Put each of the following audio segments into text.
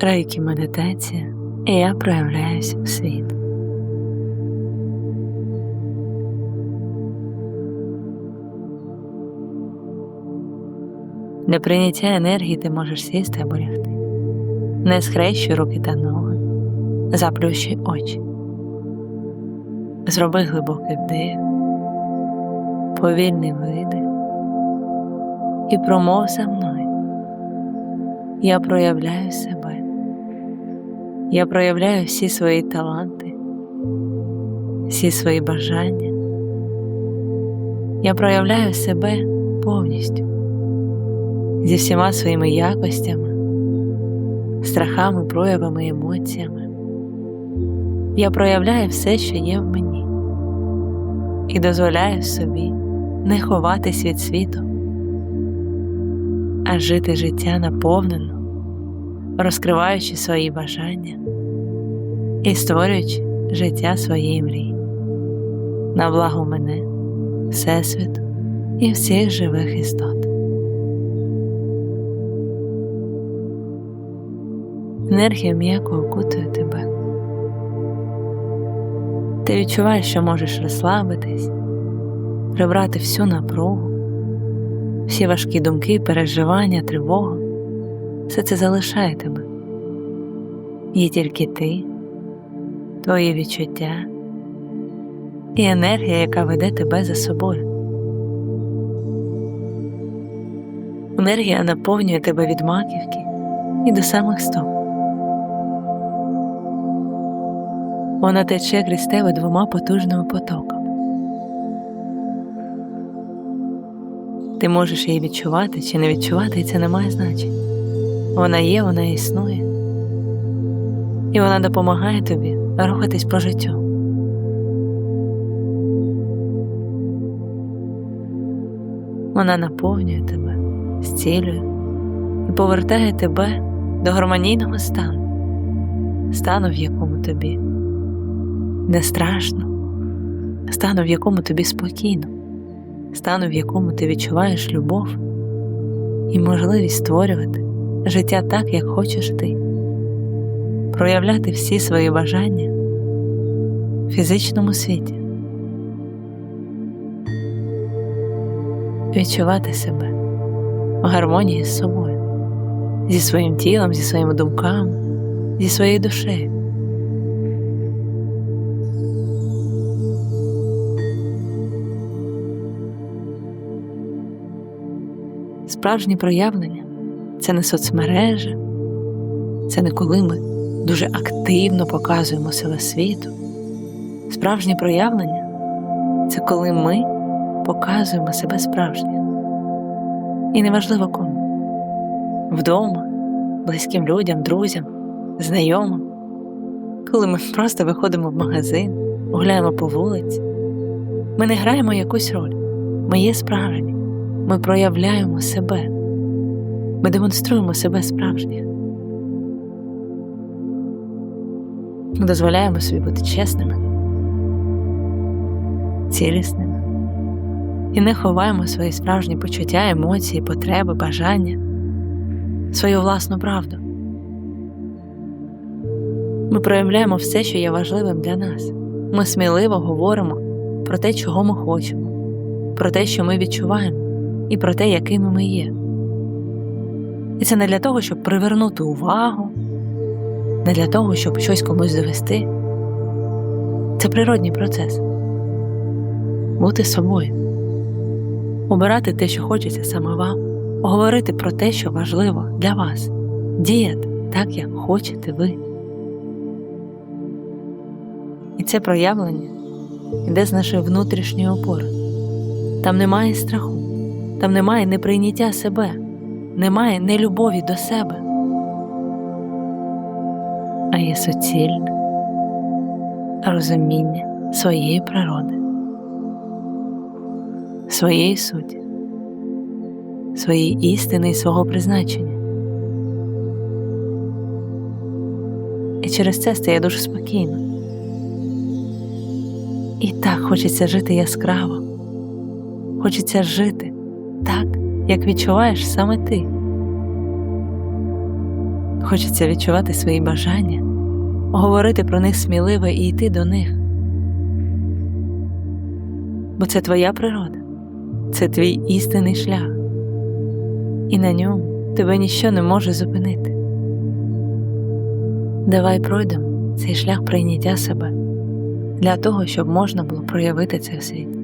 Рейкі медитація, і я проявляюсь у світ. Для прийняття енергії ти можеш сісти або лягти. Не схрещуй руки та ноги, заплющуй очі. Зроби глибокий вдих, повільний видих і промов за мною. Я проявляю себе. Я проявляю всі свої таланти, всі свої бажання. Я проявляю себе повністю зі всіма своїми якостями, страхами, проявами, емоціями. Я проявляю все, що є в мені, і дозволяю собі не ховатись від світу, а жити життя наповнено, розкриваючи свої бажання і створюючи життя своєї мрії на благо мене, Всесвіту і всіх живих істот. Енергія м'яко окутує тебе. Ти відчуваєш, що можеш розслабитись, прибрати всю напругу, всі важкі думки, переживання, тривогу. Все це залишає тебе. Є тільки ти, твої відчуття і енергія, яка веде тебе за собою. Енергія наповнює тебе від маківки і до самих стоп. Вона тече крізь тебе двома потужними потоками. Ти можеш її відчувати чи не відчувати, і це не має значення. Вона є, вона існує, і вона допомагає тобі рухатись по життю. Вона наповнює тебе, зцілює і повертає тебе до гармонійного стану, стану, в якому тобі не страшно, стану, в якому тобі спокійно, стану, в якому ти відчуваєш любов і можливість створювати життя так, як хочеш ти, проявляти всі свої бажання в фізичному світі, відчувати себе в гармонії з собою, зі своїм тілом, зі своїми думками, зі своєю душею. Справжні проявлення це не соцмережі, це не коли ми дуже активно показуємо себе світу. Справжнє проявлення це коли ми показуємо себе справжнє. І неважливо кому вдома, близьким людям, друзям, знайомим, коли ми просто виходимо в магазин, гуляємо по вулиці, ми не граємо якусь роль, ми є справжні, ми проявляємо себе. Ми демонструємо себе справжніх. Ми дозволяємо собі бути чесними, цілісними і не ховаємо свої справжні почуття, емоції, потреби, бажання, свою власну правду. Ми проявляємо все, що є важливим для нас. Ми сміливо говоримо про те, чого ми хочемо, про те, що ми відчуваємо, і про те, якими ми є. І це не для того, щоб привернути увагу, не для того, щоб щось комусь довести. Це природній процес бути собою, обирати те, що хочеться саме вам, говорити про те, що важливо для вас, діяти так, як хочете ви. І це проявлення йде з нашої внутрішньої опори. Там немає страху, там немає неприйняття себе немає нелюбові до себе, а є суцільне розуміння своєї природи, своєї суті, своєї істини і свого призначення. І через це стає дуже спокійно. І так хочеться жити яскраво, хочеться жити так як відчуваєш саме ти. Хочеться відчувати свої бажання, говорити про них сміливо і йти до них. Бо це твоя природа, це твій істинний шлях, і на ньому тебе ніщо не може зупинити. Давай пройдемо цей шлях прийняття себе для того, щоб можна було проявити це в світ.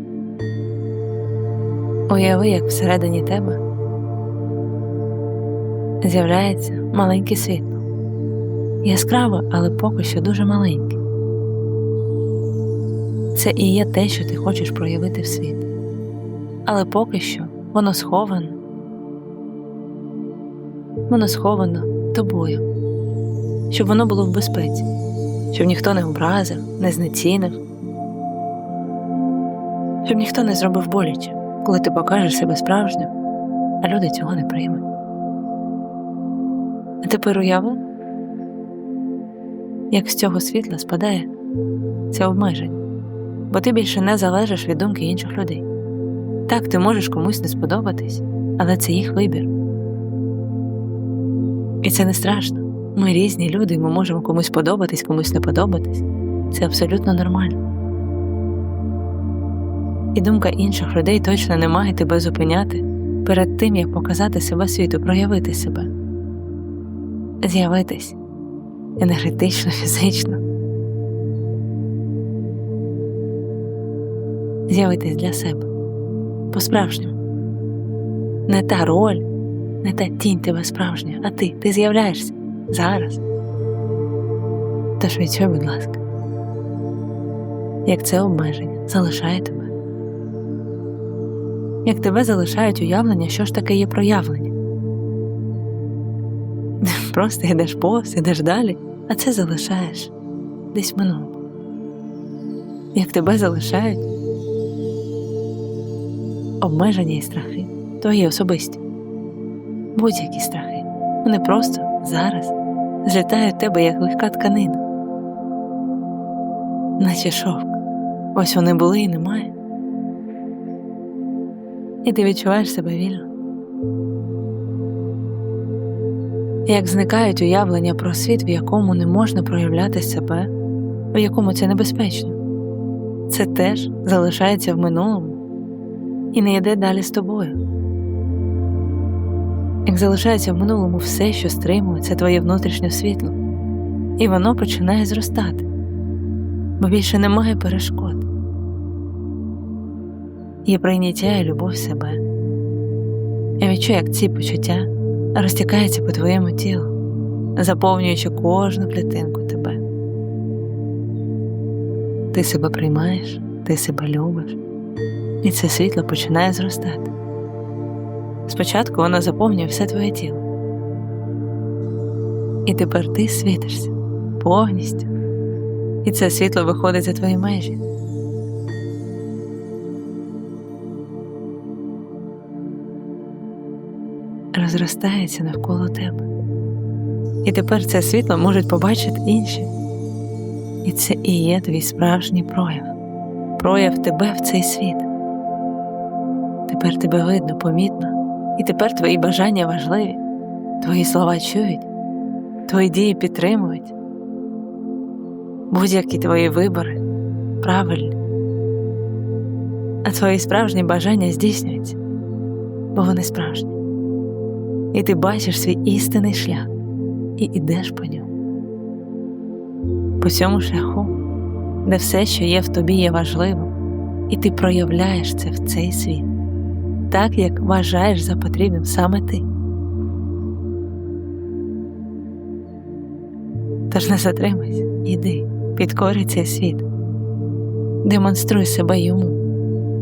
Уяви, як всередині тебе з'являється маленьке світло, яскраве, але поки що дуже маленьке. Це і є те, що ти хочеш проявити в світ, але поки що воно сховано, воно сховано тобою, щоб воно було в безпеці, щоб ніхто не образив, не знецінив, щоб ніхто не зробив боляче, коли ти покажеш себе справжнім, а люди цього не приймуть. А тепер уяви, як з цього світла спадає це обмеження, бо ти більше не залежиш від думки інших людей. Так, ти можеш комусь не сподобатись, але це їх вибір. І це не страшно. Ми різні люди, ми можемо комусь подобатись, комусь не подобатись. Це абсолютно нормально. І думка інших людей точно не має тебе зупиняти перед тим, як показати себе світу, проявити себе, з'явитись енергетично, фізично. З'явитись для себе по-справжньому. Не та роль, не та тінь тебе справжня, а ти. Ти з'являєшся зараз. Тож відчуй, будь ласка, як це обмеження залишає тебе. Як тебе залишають уявлення, що ж таке є проявлення. Просто йдеш повз, йдеш далі, а це залишаєш десь в минулому. Як тебе залишають обмеження і страхи, твої особисті, будь-які страхи. Вони просто зараз злітають в тебе як легка тканина, наче шовк. Ось вони були і немає. І ти відчуваєш себе вільно. Як зникають уявлення про світ, в якому не можна проявляти себе, в якому це небезпечно, це теж залишається в минулому і не йде далі з тобою. Як залишається в минулому все, що стримує, це твоє внутрішнє світло, і воно починає зростати, бо більше немає перешкод. Є прийняття і любов себе. Я відчую, як ці почуття розтікаються по твоєму тілу, заповнюючи кожну клітинку тебе. Ти себе приймаєш, ти себе любиш, і це світло починає зростати. Спочатку воно заповнює все твоє тіло. І тепер ти світишся повністю, і це світло виходить за твої межі. Розростається навколо тебе. І тепер це світло можуть побачити інші. І це і є твій справжній прояв, прояв тебе в цей світ. Тепер тебе видно, помітно, і тепер твої бажання важливі, твої слова чують, твої дії підтримують. Будь-які твої вибори правильні, а твої справжні бажання здійснюються, бо вони справжні. І ти бачиш свій істинний шлях і йдеш по ньому. По цьому шляху, де все, що є в тобі, є важливим, і ти проявляєш це в цей світ, так як вважаєш за потрібним саме ти. Тож не затримайся, іди, підкорюй цей світ, демонструй себе йому,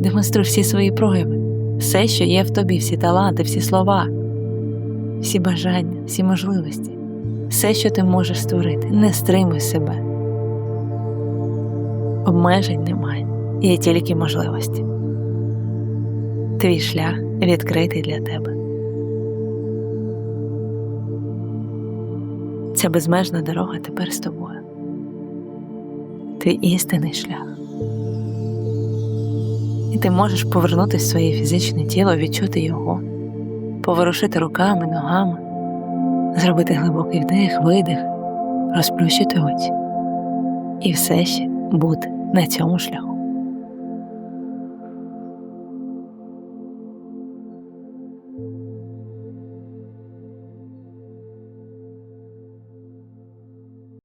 демонструй всі свої прояви, все, що є в тобі, всі таланти, всі слова, всі бажання, всі можливості, все, що ти можеш створити, не стримуй себе. Обмежень немає, є тільки можливості. Твій шлях відкритий для тебе. Ця безмежна дорога тепер з тобою. Твій істинний шлях. І ти можеш повернути своє фізичне тіло, відчути його, поворушити руками, ногами, зробити глибокий вдих, видих, розплющити очі і все ще бути на цьому шляху.